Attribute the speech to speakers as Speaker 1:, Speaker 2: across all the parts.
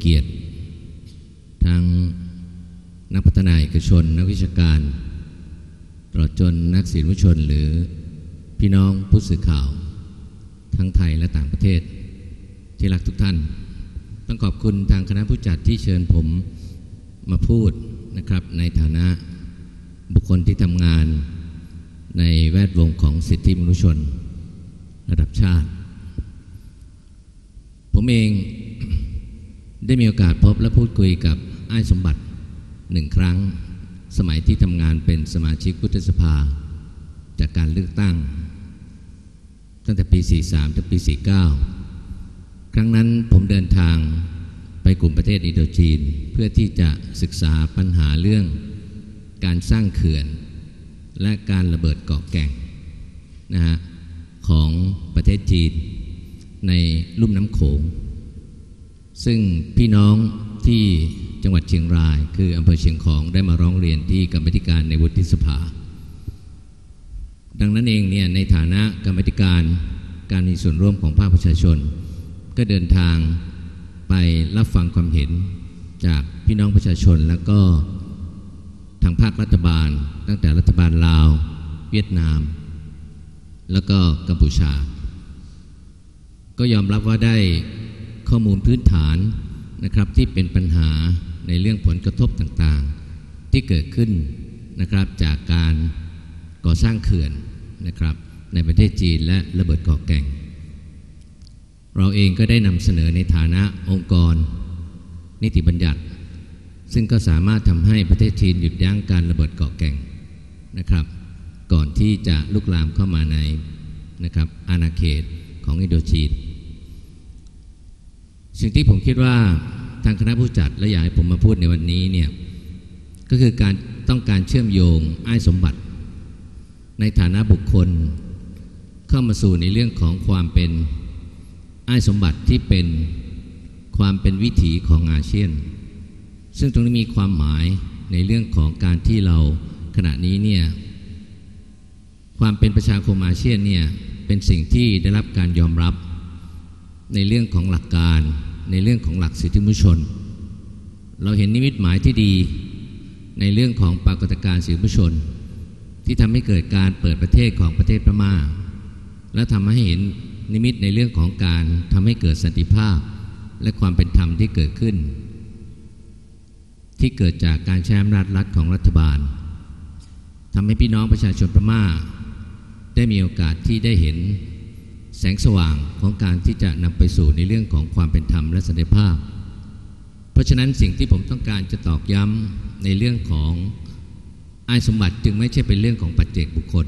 Speaker 1: ทานผู้มีเกียรติ ทั้งนักพัฒนาเอกชน นักวิชาการตลอดจนนักศิลปชนหรือพี่น้องผู้สื่อข่าว ทั้งไทยและต่างประเทศ ที่รักทุกท่าน ต้องขอบคุณทางคณะผู้จัดที่เชิญผมมาพูดนะครับในฐานะบุคคลที่ทำงานในแวดวงของสิทธิมนุษยชน ระดับชาติ ผมเอง ได้มีโอกาสพบและพูดคุยกับไอ้ายสมบัติหนึ่งครั้ง สมัยที่ทำงานเป็นสมาชิกวุฒิสภา จากการเลือกตั้ง ตั้งแต่ปี 43 ถึงปี 49 ครั้งนั้นผมเดินทางไปกลุ่มประเทศอินโดจีน เพื่อที่จะศึกษาปัญหาเรื่องการสร้างเขื่อน และการระเบิดเกาะแก่งนะฮะของประเทศจีนในลุ่มน้ำโขง ซึ่งพี่น้องที่จังหวัดเชียงราย คืออำเภอเชียงของได้มาร้องเรียนที่กรรมธิการในวุฒิสภา ดังนั้นเองเนี่ยในฐานะกรรมธิการการมีส่วนร่วมของภาคประชาชน ก็เดินทางไปรับฟังความเห็นจากพี่น้องประชาชนแล้วก็ทางภาครัฐบาล ตั้งแต่รัฐบาลลาว เวียดนาม แล้วก็กัมพูชา ก็ยอมรับว่าได้ ข้อมูลพื้นฐานนะครับที่เป็นปัญหาในเรื่องผลกระทบต่างๆ ที่เกิดขึ้นนะครับจากการก่อสร้างเขื่อนนะครับในประเทศจีนและระเบิดเกาะแก่ง เราเองก็ได้นำเสนอในฐานะองค์กร นิติบัญญัติ ซึ่งก็สามารถทำให้ประเทศจีนหยุดยั้งการระเบิดเกาะแก่งนะครับ ก่อนที่จะลุกลามเข้ามาในนะครับอาณาเขตของอินโดจีน สิ่งที่ผมคิดว่าทางคณะผู้จัดและอยากให้ผมมาพูดในวันนี้เนี่ยก็คือการต้องการเชื่อมโยงอ้ายสมบัติ ในฐานะบุคคล เข้ามาสู่ในเรื่องของความเป็นอ้ายสมบัติที่เป็นความเป็นวิถีของอาเซียน ซึ่งตรงนี้มีความหมายในเรื่องของการที่เราขณะนี้เนี่ยความเป็นประชาคมอาเซียนเนี่ยเป็นสิ่งที่ได้รับการยอมรับในเรื่องของหลักการ ในเรื่องของหลักสิทธิมนุษยชน เราเห็นนิมิตหมายที่ดีในเรื่องของปรากฏการณ์สิทธิมนุษยชน ที่ทำให้เกิดการเปิดประเทศของประเทศพม่า และทำให้เห็นนิมิตในเรื่องของการทำให้เกิดสันติภาพ และความเป็นธรรมที่เกิดขึ้น ที่เกิดจากการใช้อำนาจรัฐของรัฐบาลทำให้พี่น้องประชาชนพม่า ได้มีโอกาสที่ได้เห็น แสงสว่างของการที่จะนำไปสู่ในเรื่องของความเป็นธรรมและสันติภาพ เพราะฉะนั้นสิ่งที่ผมต้องการจะตอกย้ำในเรื่องของอายสมบัติจึงไม่ใช่เป็นเรื่องของปัจเจกบุคคล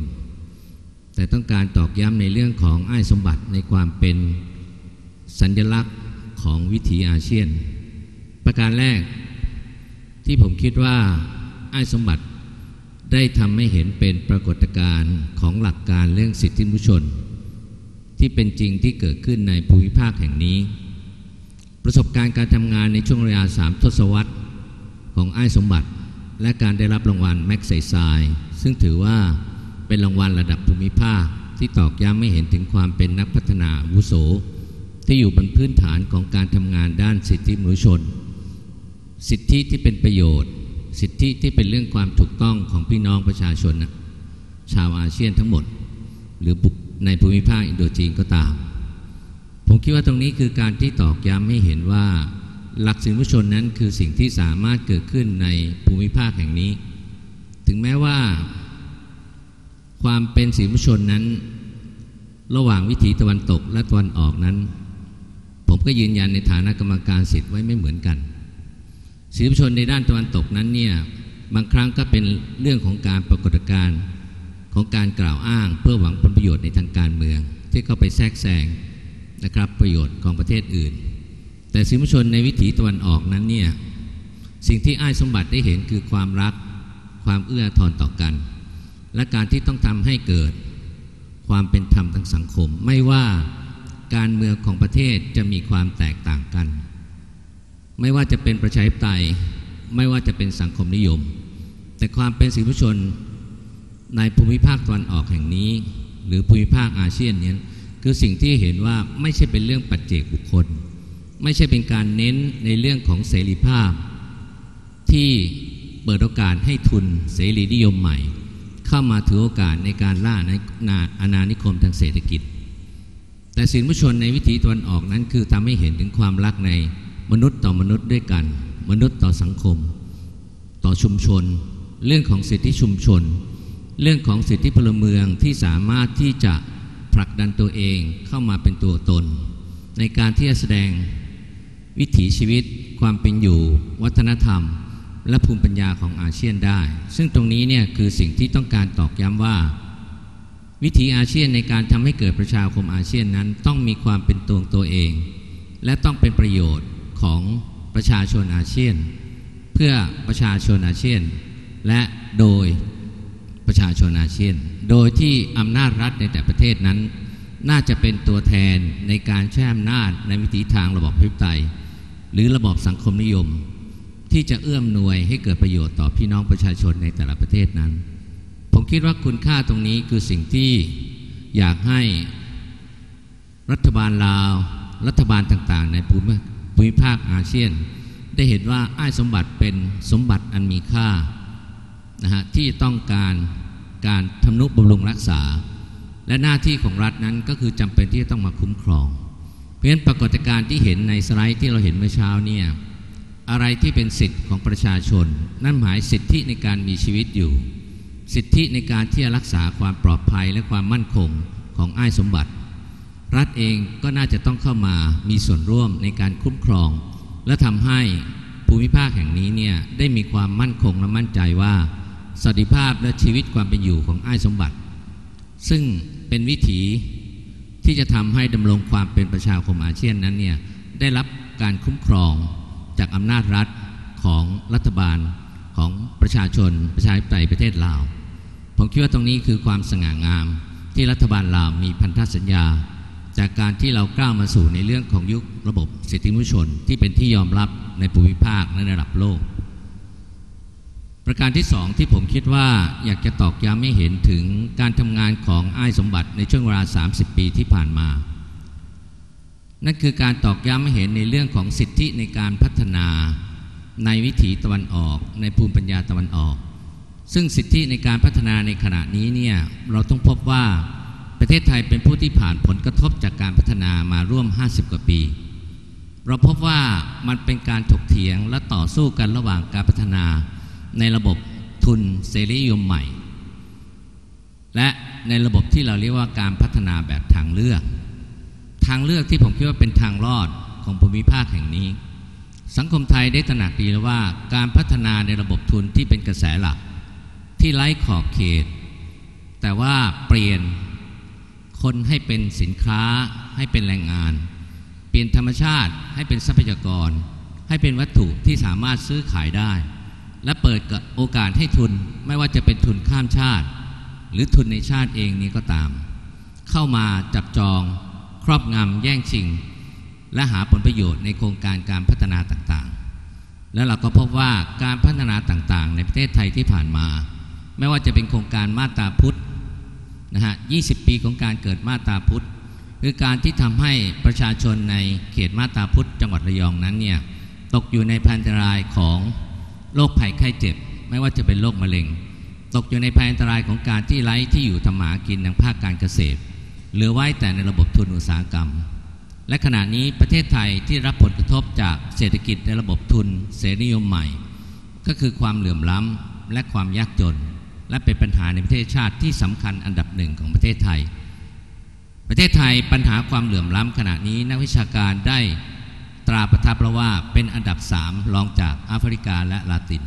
Speaker 1: แต่ต้องการตอกย้ำในเรื่องของอายสมบัติในความเป็นสัญลักษณ์ของวิถีอาเซียน ประการแรกที่ผมคิดว่าอายสมบัติได้ทำให้เห็นเป็นปรากฏการณ์ของหลักการเรื่องสิทธิมนุษยชน ที่เป็นจริงที่เกิดขึ้นในภูมิภาคแห่งนี้ ประสบการณ์การทำงานในช่วงระยะสามทศวรรษของไอ้ายสมบัติ และการได้รับรางวัลแม็กไซไซซึ่งถือว่าเป็นรางวัลระดับภูมิภาคที่ตอกย้ำไม่เห็นถึงความเป็นนักพัฒนาวุโส ที่อยู่บนพื้นฐานของการทำงานด้านสิทธิมนุษยชน สิทธิที่เป็นประโยชน์ สิทธิที่เป็นเรื่องความถูกต้องของพี่น้องประชาชน ชาวอาเซียนทั้งหมด หรือบุค ในภูมิภาคอินโดจีนก็ตาม ผมคิดว่าตรงนี้คือการที่ตอกย้ำให้เห็นว่า หลักสิทธิมนุชนนั้นคือสิ่งที่สามารถเกิดขึ้นในภูมิภาคแห่งนี้ ถึงแม้ว่า ความเป็นสิทธิมนุชนนั้น ระหว่างวิถีตะวันตกและตะวันออกนั้น ผมก็ยืนยันในฐานะกรรมการสิทธิ์ไว้ไม่เหมือนกันสิทธิมนุชนในด้านตะวันตกนั้นเนี่ยบางครั้งก็เป็นเรื่องของการปรากฏการณ์ ของการกล่าวอ้างเพื่อหวังผลประโยชน์ในทางการเมือง ที่เข้าไปแทรกแซงนะครับประโยชน์ของประเทศอื่น แต่สิทธิมชนในวิถีตะวันออกนั้นเนี่ยสิ่งที่อ้ายสมบัติได้เห็นคือความรัก ความเอื้อทอนต่อกัน และการที่ต้องทำให้เกิดความเป็นธรรมทางสังคม ไม่ว่าการเมืองของประเทศจะมีความแตกต่างกัน ไม่ว่าจะเป็นประชาธิปไตยไม่ว่าจะเป็นสังคมนิยม แต่ความเป็นสิทธิมชน ในภูมิภาคตะวันออกแห่งนี้ หรือภูมิภาคอาเซียนนี้คือสิ่งที่เห็นว่าไม่ใช่เป็นเรื่องปัจเจกบุคคล ไม่ใช่เป็นการเน้นในเรื่องของเสรีภาพ ที่เปิดโอกาสให้ทุนเสรีนิยมใหม่ เข้ามาถือโอกาสในการล่าในนาอาณานิคมทางเศรษฐกิจ แต่สินผู้ชนในวิถีตะวันออกนั้นคือทำให้เห็นถึงความรักในมนุษย์ต่อมนุษย์ด้วยกัน มนุษย์ต่อสังคม ต่อชุมชน เรื่องของสิทธิชุมชน เรื่องของสิทธิพลเมืองที่สามารถที่จะผลักดันตัวเองเข้ามาเป็นตัวตน ในการที่จะแสดงวิถีชีวิต ความเป็นอยู่ วัฒนธรรม และภูมิปัญญาของอาเซียนได้ ซึ่งตรงนี้เนี่ยคือสิ่งที่ต้องการตอกย้ำว่า วิถีอาเซียนในการทำให้เกิดประชาคมอาเซียนนั้น ต้องมีความเป็นตัวตัวเอง และต้องเป็นประโยชน์ของประชาชนอาเซียน เพื่อประชาชนอาเซียน และโดย ประชาชนอาเซียน โดยที่อำนาจรัฐในแต่ประเทศนั้น น่าจะเป็นตัวแทนในการแช่อำนาจในวิถีทางระบอบพิพไตย หรือระบอบสังคมนิยม ที่จะเอื้อมหน่วยให้เกิดประโยชน์ต่อพี่น้องประชาชนในแต่ละประเทศนั้น ผมคิดว่าคุณค่าตรงนี้คือสิ่งที่อยากให้รัฐบาลลาว รัฐบาลต่างๆ ในภูมิภูมิภาคอาเซียน ได้เห็นว่าอ้ายสมบัติเป็นสมบัติอันมีค่านะฮะที่ต้องการ การทำนุบำรุงรักษา และหน้าที่ของรัฐนั้นก็คือจำเป็นที่จะต้องมาคุ้มครอง เพราะฉะนั้นปรากฏการณ์ที่เห็นในสไลด์ที่เราเห็นเมื่อเช้าเนี่ยอะไรที่เป็นสิทธิ์ของประชาชน นั่นหมายสิทธิในการมีชีวิตอยู่ สิทธิในการที่จะรักษาความปลอดภัยและความมั่นคงของอ้ายสมบัติ รัฐเองก็น่าจะต้องเข้ามามีส่วนร่วมในการคุ้มครอง และทำให้ภูมิภาคแห่งนี้เนี่ยได้มีความมั่นคงและมั่นใจว่า สวัสดิภาพและชีวิตความเป็นอยู่ของอ้ายสมบัติ ซึ่งเป็นวิถีที่จะทำให้ดำรงความเป็นประชาคมอาเซียนนั้นเนี่ยได้รับการคุ้มครองจากอำนาจรัฐของรัฐบาลของประชาชน ประชาธิปไตยประเทศลาว ผมคิดว่าตรงนี้คือความสง่างามที่รัฐบาลลาวมีพันธสัญญา จากการที่เราก้าวมาสู่ในเรื่องของยุคระบบสิทธิมนุษยชน ที่เป็นที่ยอมรับในภูมิภาคและในระดับโลก ประการที่สองที่ผมคิดว่าอยากจะตอกย้ำให้เห็นถึงการทำงานของอ้ายสมบัติในช่วงเวลา 30 ปีที่ผ่านมา นั่นคือการตอกย้ำให้เห็นในเรื่องของสิทธิในการพัฒนาในวิถีตะวันออก ในภูมิปัญญาตะวันออก ซึ่งสิทธิในการพัฒนาในขณะนี้เนี่ยเราต้องพบว่าประเทศไทยเป็นผู้ที่ผ่านผลกระทบจากการพัฒนามาร่วม 50 กว่าปี เราพบว่ามันเป็นการถกเถียงและต่อสู้กันระหว่างการพัฒนา ในระบบทุนเสรีนิยมใหม่ และในระบบที่เราเรียกว่าการพัฒนาแบบทางเลือก ทางเลือกที่ผมคิดว่าเป็นทางรอดของภูมิภาคแห่งนี้ สังคมไทยได้ตระหนักดีแล้วว่า การพัฒนาในระบบทุนที่เป็นกระแสหลัก ที่ไร้ขอบเขต แต่ว่าเปลี่ยนคนให้เป็นสินค้าให้เป็นแรงงาน เปลี่ยนธรรมชาติให้เป็นทรัพยากร ให้เป็นวัตถุที่สามารถซื้อขายได้ และเปิดโอกาสให้ทุนไม่ว่าจะเป็นทุนข้ามชาติ หรือทุนในชาติเองนี้ก็ตาม เข้ามาจับจอง ครอบงำแย่งชิง และหาผลประโยชน์ในโครงการการพัฒนาต่างๆ แล้วเราก็พบว่าการพัฒนาต่างๆ ในประเทศไทยที่ผ่านมา ไม่ว่าจะเป็นโครงการมาตาพุทธนะฮะ 20 ปีของการเกิดมาตาพุทธคือการที่ทำให้ประชาชนในเขตมาตาพุทธจังหวัดระยองนั้นเนี่ยตกอยู่ในพันธรายของ โรคภัยไข้เจ็บ ไม่ว่าจะเป็นโรคมะเร็ง ตกอยู่ในภัยอันตรายของการที่ไร้ที่อยู่ทำหมากินทางภาคการเกษตรเหลือไว้แต่ในระบบทุนอุตสาหกรรม และขณะนี้ประเทศไทยที่รับผลกระทบจากเศรษฐกิจในระบบทุนเสรีนิยมใหม่ ก็คือความเหลื่อมล้ำและความยากจน และเป็นปัญหาในประเทศชาติที่สำคัญอันดับหนึ่งของประเทศไทย ประเทศไทยปัญหาความเหลื่อมล้ำขณะนี้นักวิชาการได้ ราประทับแล้วว่าเป็นอันดับสามรองจากแอฟริกาและลาติน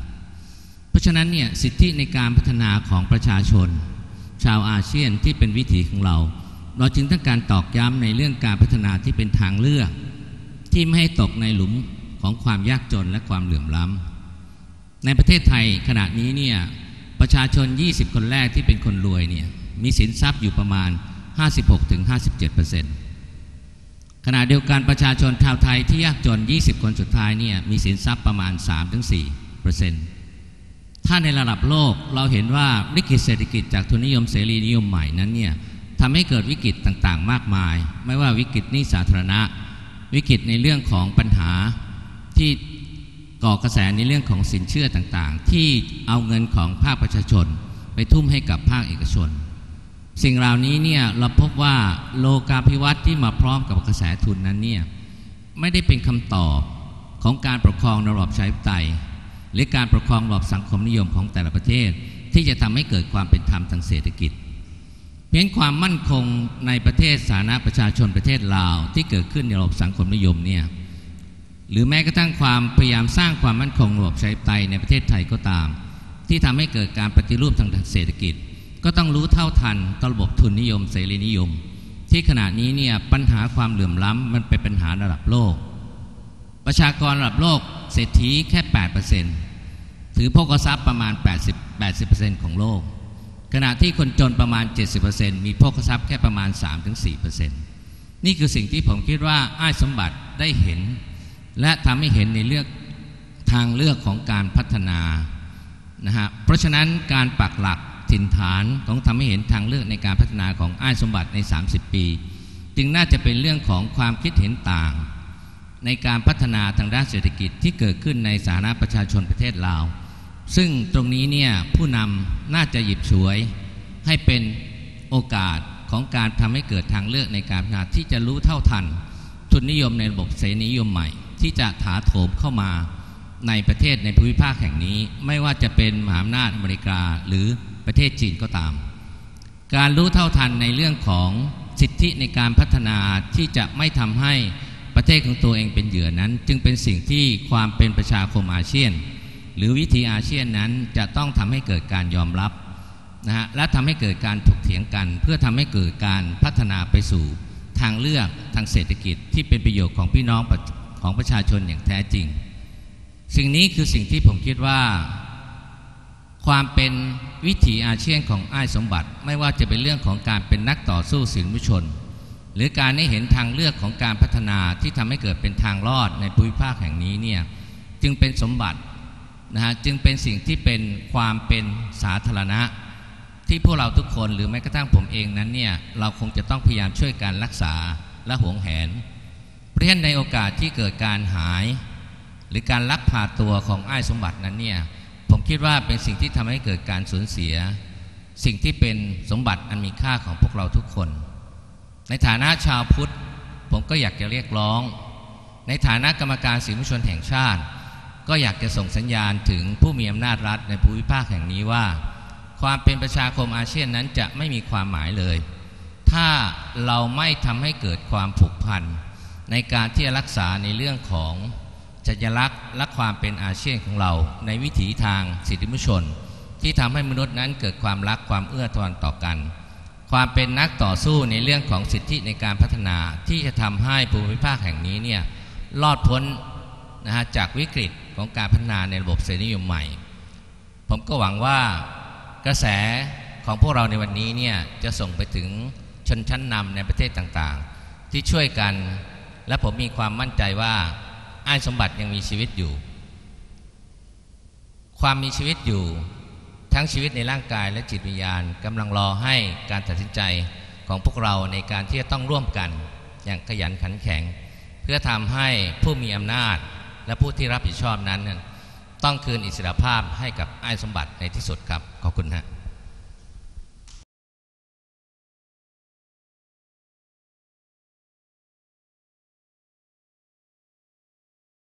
Speaker 1: เพราะฉะนั้นเนี่ยสิทธิในการพัฒนาของประชาชน ชาวอาเซียนที่เป็นวิถีของเรา เราจึงต้องการตอกย้ำในเรื่องการพัฒนาที่เป็นทางเลือก ที่ไม่ให้ตกในหลุมของความยากจนและความเหลื่อมล้ำในประเทศไทยขณะนี้เนี่ยประชาชน 20 คนแรกที่เป็นคนรวยเนี่ยมีสินทรัพย์อยู่ประมาณ 56-57% ขณะเดียวกันประชาชนชาวไทยที่ยากจน 20 คนสุดท้ายเนี่ยมีสินทรัพย์ประมาณ 3-4%ถ้าในระดับโลกเราเห็นว่าวิกฤตเศรษฐกิจจากทุนนิยมเสรีนิยมใหม่นั้นเนี่ยทำให้เกิดวิกฤตต่างๆ มากมาย ไม่ว่าวิกฤตนี้สาธารณะววิกฤตในเรื่องของปัญหาที่ก่อกระแสในเรื่องของสินเชื่อต่างๆ ที่เอาเงินของภาคประชาชน ไปทุ่มให้กับภาคเอกชน สิ่งเหล่านี้เนี่ยเราพบว่าโลกาภิวัตน์ที่มาพร้อมกับกระแสทุนนั้นเนี่ยไม่ได้เป็นคำตอบของการปกครองระบอบประชาธิปไตยหรือการปกครองระบอบสังคมนิยมของแต่ละประเทศ ที่จะทำให้เกิดความเป็นธรรมทางเศรษฐกิจ เพียงความมั่นคงในประเทศสาธารณประชาชนประเทศลาว ที่เกิดขึ้นในระบบสังคมนิยมเนี่ยหรือแม้กระทั่งความพยายามสร้างความมั่นคงระบบประชาธิปไตยในประเทศไทยก็ตาม ที่ทำให้เกิดการปฏิรูปทางเศรษฐกิจ ก็ต้องรู้เท่าทันตระบบทุนนิยม เสรีนิยม ที่ขณะนี้เนี่ยปัญหาความเหลื่อมล้ำมันเป็นปัญหาระดับโลก ประชากรระดับโลกเศรษฐีแค่ 8%ถือพกทรัพย์ประมาณ 80 80%ของโลก ขณะที่คนจนประมาณ 70%มีพกทรัพย์แค่ประมาณ 3-4%นี่คือสิ่งที่ผมคิดว่าอ้ายสมบัติได้เห็น และทำให้เห็นในเลือกทางเลือกของการพัฒนานะฮะเพราะฉะนั้นการปักหลัก ถิ่นฐานของทำให้เห็นทางเลือกในการพัฒนาของอ้ายสมบัติใน 30 ปี จึงน่าจะเป็นเรื่องของความคิดเห็นต่าง ในการพัฒนาทางด้านเศรษฐกิจที่เกิดขึ้นในสาธารณประชาชนประเทศลาว ซึ่งตรงนี้เนี่ยผู้นำน่าจะหยิบฉวย ให้เป็นโอกาสของการทำให้เกิดทางเลือกในการพัฒนาที่จะรู้เท่าทัน ทุนนิยมในระบบเสรีนิยมใหม่ ที่จะถาโถมเข้ามาในประเทศในภูมิภาคแห่งนี้ ไม่ว่าจะเป็นมหาอำนาจอเมริกาหรือ ประเทศจีนก็ตาม การรู้เท่าทันในเรื่องของสิทธิในการพัฒนาที่จะไม่ทำให้ประเทศของตัวเองเป็นเหยื่อนั้น จึงเป็นสิ่งที่ความเป็นประชาคมอาเซียน หรือวิธีอาเซียนนั้นจะต้องทำให้เกิดการยอมรับนะฮะและทำให้เกิดการถกเถียงกัน เพื่อทำให้เกิดการพัฒนาไปสู่ทางเลือกทางเศรษฐกิจที่เป็นประโยชน์ของพี่น้องของประชาชนอย่างแท้จริง สิ่งนี้คือสิ่งที่ผมคิดว่า ความเป็นวิถีอาเซียนของอ้ายสมบัติไม่ว่าจะเป็นเรื่องของการเป็นนักต่อสู้สินมุชน หรือการได้เห็นทางเลือกของการพัฒนาที่ทำให้เกิดเป็นทางรอดในภูมิภาคแห่งนี้เนี่ยจึงเป็นสมบัตินะฮะจึงเป็นสิ่งที่เป็นความเป็นสาธารณะ ที่พวกเราทุกคนหรือแม้กระทั่งผมเองนั้นเนี่ยเราคงจะต้องพยายามช่วยการรักษาและหวงแหนเพราะฉะนั้นในโอกาสที่เกิดการหาย หรือการลักพาตัวของอ้ายสมบัตินั้นเนี่ย ผมคิดว่าเป็นสิ่งที่ทำให้เกิดการสูญเสีย สิ่งที่เป็นสมบัติอันมีค่าของพวกเราทุกคน ในฐานะชาวพุทธ ผมก็อยากจะเรียกร้อง ในฐานะกรรมการสินมุชนแห่งชาติ ก็อยากจะส่งสัญญาณถึงผู้มีอำนาจรัฐในภูมิภาคแห่งนี้ว่า ความเป็นประชาคมอาเซียนนั้นจะไม่มีความหมายเลย ถ้าเราไม่ทำให้เกิดความผูกพันในการที่จะรักษาในเรื่องของ จัญลักษณ์และความเป็นอาเซียนของเรา ในวิถีทางสิทธิมนุษยชน ที่ทำให้มนุษย์นั้นเกิดความรักความเอื้อทอนต่อกัน ความเป็นนักต่อสู้ในเรื่องของสิทธิในการพัฒนาที่จะทำให้ภูมิภาคแห่งนี้เนี่ยรอดพ้นนะฮะจากวิกฤตของการพัฒนาในระบบเสรีนิยมใหม่ ผมก็หวังว่ากระแสของพวกเราในวันนี้เนี่ยจะส่งไปถึงชนชั้นนำในประเทศต่างๆ ที่ช่วยกัน และผมมีความมั่นใจว่า อ้ายสมบัติยังมีชีวิตอยู่ ความมีชีวิตอยู่ ทั้งชีวิตในร่างกายและจิตวิญญาณกำลังรอให้การตัดสินใจของพวกเราในการที่จะต้องร่วมกัน อย่างขยันขันแข็ง เพื่อทำให้ผู้มีอำนาจและผู้ที่รับผิดชอบนั้น ต้องคืนอิสรภาพให้กับอ้ายสมบัติในที่สุดครับ ขอบคุณฮะ